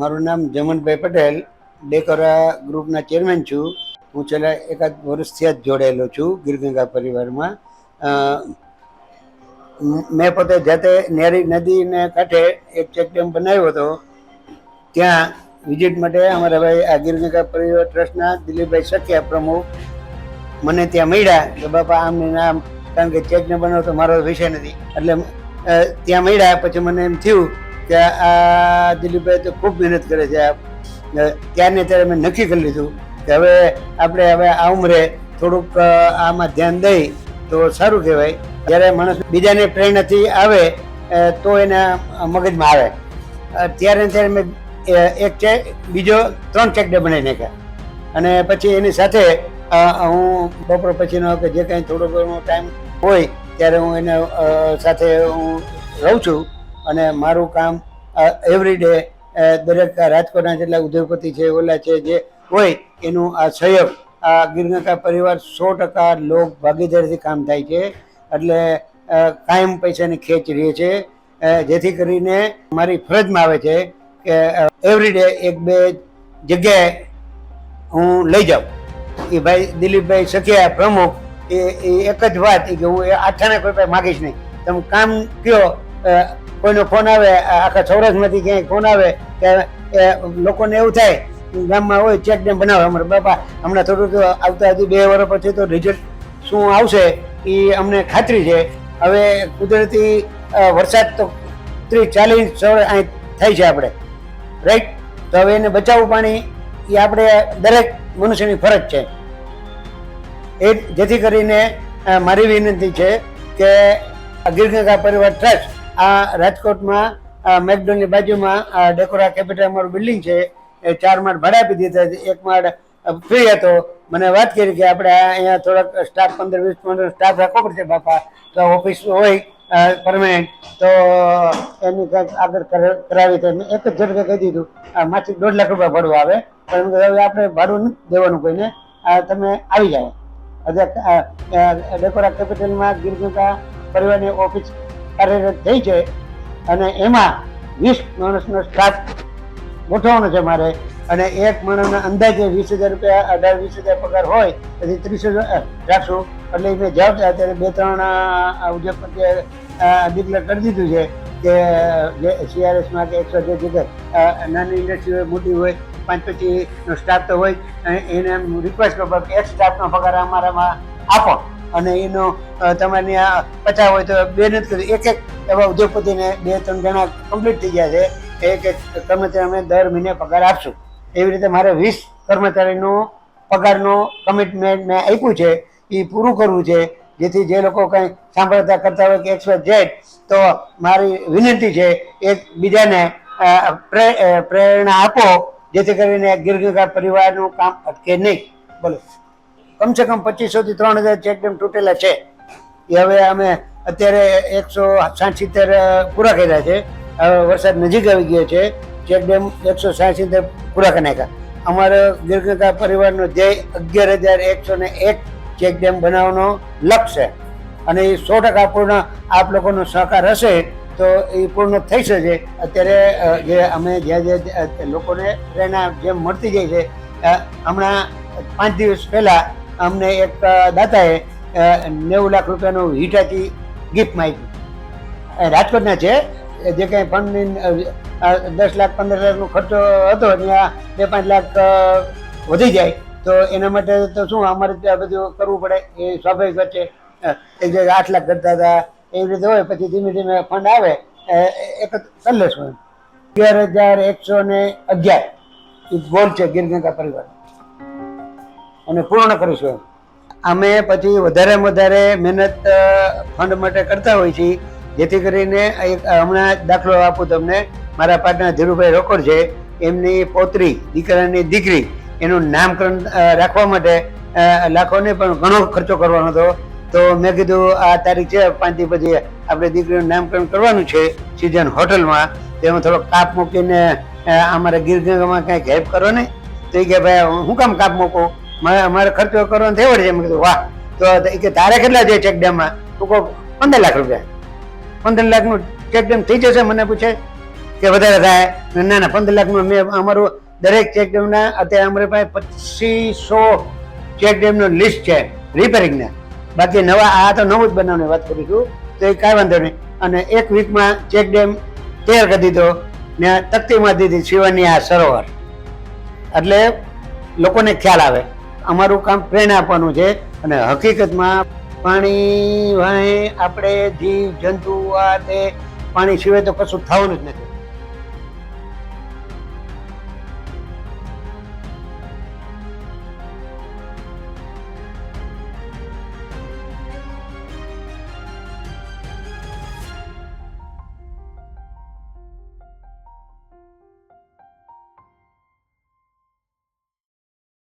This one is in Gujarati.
મારું નામ જમનભાઈ પટેલ, ડેકોરા ગ્રુપના ચેરમેન છું. હું છેલ્લા એકાદ વર્ષથી જ જોડાયેલો છું ગીરગંગા પરિવારમાં. મેં પોતે જાતે નેરી નદીને કાંઠે એક ચેકડેમ બનાવ્યો હતો. ત્યાં વિઝિટ માટે અમારા ભાઈ આ ગીરગંગા પરિવાર ટ્રસ્ટના દિલીપભાઈ સખિયા પ્રમુખ મને ત્યાં મળ્યા કે, બાપા, આમ નામ કારણ કે ચેક ને બનાવો તો મારો વિષય નથી. એટલે ત્યાં મળ્યા, પછી મને એમ થયું કે આ દિલીપભાઈ તો ખૂબ મહેનત કરે છે. ત્યારને ત્યારે મેં નક્કી કરી લીધું કે હવે આપણે હવે આ ઉંમરે થોડુંક આમાં ધ્યાન દઈ તો સારું કહેવાય. જ્યારે માણસ બીજાને પ્રેરણાથી આવે તો એના મગજમાં આવે. ત્યારે ત્યારે મેં એક ચેક, બીજો ત્રણ ચેક ડે બનાવી નાખ્યા. અને પછી એની સાથે હું બપોર પછીનો કે જે કાંઈ થોડો ઘણો ટાઈમ હોય, ત્યારે હું એને સાથે હું રહું છું. અને મારું કામ એવરી ડે દરેક રાજકોટના જેટલા ઉદ્યોગપતિ છે, ઓલા છે, જે હોય, એનું આ સહયોગ, આ ગીરગંગા પરિવાર સો ટકા લોક ભાગીદારીથી કામ થાય છે. એટલે કાયમ પૈસાની ખેંચ રહે છે. જેથી કરીને મારી ફરજમાં આવે છે કે એવરી ડે એક બે જગ્યાએ હું લઈ જાઉં. એ ભાઈ, દિલીપભાઈ સખિયા પ્રમુખ, એ એક જ વાત કે હું એ આઠાને કોઈ પાસે માગીશ નહીં. તમે કામ કયો કોઈનો ફોન આવે આખા સૌરાષ્ટ્રમાંથી ક્યાંય ફોન આવે, કે લોકોને એવું થાય ગામમાં હોય ચેક ડેમ બનાવે. અમારે બાપા હમણાં થોડું આવતા હજી બે વર્ષ પછી તો રિઝલ્ટ શું આવશે, એ અમને ખાતરી છે. હવે કુદરતી વરસાદ તો ત્રીસ ચાલીસ અહીં થાય છે આપણે. રાઈટ તો હવે એને બચાવવું પાણી, એ આપણે દરેક મનુષ્યની ફરજ છે. એ જેથી કરીને મારી વિનંતી છે કે આ ગીરગંગા પરિવાર ટ્રસ્ટ આ રાજકોટમાં મેકડોની બાજુમાં ડેકોરા કેપિટલ અમારું બિલ્ડિંગ છે, એ ચાર માળ ભાડા આપી દીધા એક માળ ફ્રી હતો. મને વાત કરી કે આપણે અહીંયા થોડાક સ્ટાફ પંદર વીસ પંદર સ્ટાફ રાખવો પડશે બાપા. તો ઓફિસ હોય પરમાનન્ટ તો એની કંઈક આગળ કર- કરાવી તો એક જ ઝટકે કહી દીધું, આ માસિક દોઢ લાખ રૂપિયા ભાડું આવે. પણ હવે આપણે ભાડું નથી દેવાનું કોઈને. તમે આવી જાઓ. ડેકોરા કેપિટલમાં ગીરગંગા પરિવારની ઓફિસ કાર્યરત થઈ છે અને એમાં વીસ માણસનો સ્ટાફ ગોઠવવાનો છે મારે. અને એક માણસનો અંદાજે વીસ હજાર રૂપિયા, અઢાર, વીસ હજાર પગાર હોય, પછી ત્રીસ હજાર રાખશું. એટલે મેં જવાબ અત્યારે બે, ત્રણ ઉદ્યોગપતિએ ડિક્લેર કરી દીધું છે કે, જે સીઆરએસમાં કે એકસો જે જગ્યાએ નાની ઇન્ડસ્ટ્રી હોય, મોટી હોય, પાંચ પચીસનો સ્ટાફ તો હોય એને રિક્વેસ્ટ કરો કે એક સ્ટાફનો પગાર અમારામાં આપો. અને એનો તમારે પચાવ હોય તો બે નથી કર્યું એક એક એવા ઉદ્યોગપતિને બે ત્રણ જણા કમ્પ્લીટ થઈ ગયા છે. એક એક કર્મચારી અમે દર મહિને પગાર આપશું. એવી રીતે મારે વીસ કર્મચારીનો પગારનો કમિટમેન્ટ મેં આપ્યું છે. એ પૂરું કરવું છે. જેથી જે લોકો કંઈ સાંભળતા કરતા હોય કે એક્સપેક્ટ જેટ તો મારી વિનંતી છે એક બીજાને પ્રેરણા આપો. જેથી કરીને ગીરગંગા પરિવારનું કામ અટકે નહીં. બોલો. કમસે કમ પચીસો થી ત્રણ હજાર ચેકડેમ તૂટેલા છે. એ હવે અમે અત્યારે એકસો સાઠ સિત્તેર પૂરા કર્યા છે. હવે વરસાદ નજીક આવી ગયો છે. ચેકડેમ એકસો સાઠ સિત્તેર પૂરા કરી નાખ્યા. અમારો દીર્ઘતા પરિવારનો ધ્યેય અગિયાર હજાર એકસો ને એક ચેકડેમ બનાવવાનો લક્ષ્ય છે. અને એ સો ટકા પૂર્ણ આપ લોકોનો સહકાર હશે તો એ પૂર્ણ થઈ શકે. અત્યારે જે અમે જ્યાં જ્યાં લોકોને પ્રેરણા જેમ મળતી જાય છે હમણાં પાંચ દિવસ પહેલા અમને એક દાતાએ નેવું લાખ રૂપિયાનું હિટાચી ગિફ્ટ માંગ્યું. રાજકોટના છે જે કંઈ ફંડની દસ લાખ, પંદર લાખનો ખર્ચો હતો, ત્યાં બે પાંચ લાખ વધી જાય. તો એના માટે તો શું અમારે ત્યાં બધું કરવું પડે? એ સ્વાભાવિક વચ્ચે એ જે આઠ લાખ કરતા હતા, એવી રીતે હોય, પછી ધીમે ધીમે ફંડ આવે એક લેશું એમ. અગિયાર હજાર એકસો ને અગિયાર. ગોલ છે ગીરગંગા પરિવાર અને પૂર્ણ કરીશું અમે પછી વધારેમાં વધારે મહેનત ફંડ માટે કરતા હોઈએ છીએ. જેથી કરીને એક હમણાં દાખલો આપું તમને. મારા પાર્ટનર ધીરુભાઈ રોકડ છે. એમની પોતરી, દીકરાની દીકરી. એનું નામકરણ રાખવા માટે લાખોને પણ ઘણો ખર્ચો કરવાનો હતો. તો મેં કીધું, આ તારીખ છે, પાંચથી પછી આપણે દીકરીનું નામકરણ કરવાનું છે સિઝન હોટલમાં. તેમાં થોડો કાપ મૂકીને અમારા અમારે કંઈક હેલ્પ કરો ને તો એ કે, ભાઈ, હું કામ કાપ મૂકું? મારે અમારે ખર્ચો કરવાનો થયો છે. મેં કીધું, વાહ. તો કે, તારે કેટલા છે ચેક ડેમમાં તું કહો, પંદર લાખ રૂપિયા. પંદર લાખનું ચેક ડેમ થઈ જશે, મને પૂછે કે વધારે થાય. ના ના પંદર લાખમાં મેં અમારું દરેક ચેક ડેમના અત્યારે અમારી પાસે પચીસો ચેક ડેમનું લિસ્ટ છે રિપેરિંગના બાકી નવા આ તો નવું જ બનાવવાની વાત કરું છું, તો એ કાંઈ વાંધો નહીં. અને એક વીકમાં ચેક ડેમ તૈયાર કરી દીધો ને તકતીમાં દીધી શિવાની આ સરોવર. એટલે લોકોને ખ્યાલ આવે. અમારું કામ પ્રેરણા આપવાનું છે અને હકીકતમાં પાણી વાણી આપણે જીવ, જંતુ, આ તે પાણી સિવાય તો કશું થવાનું જ નથી.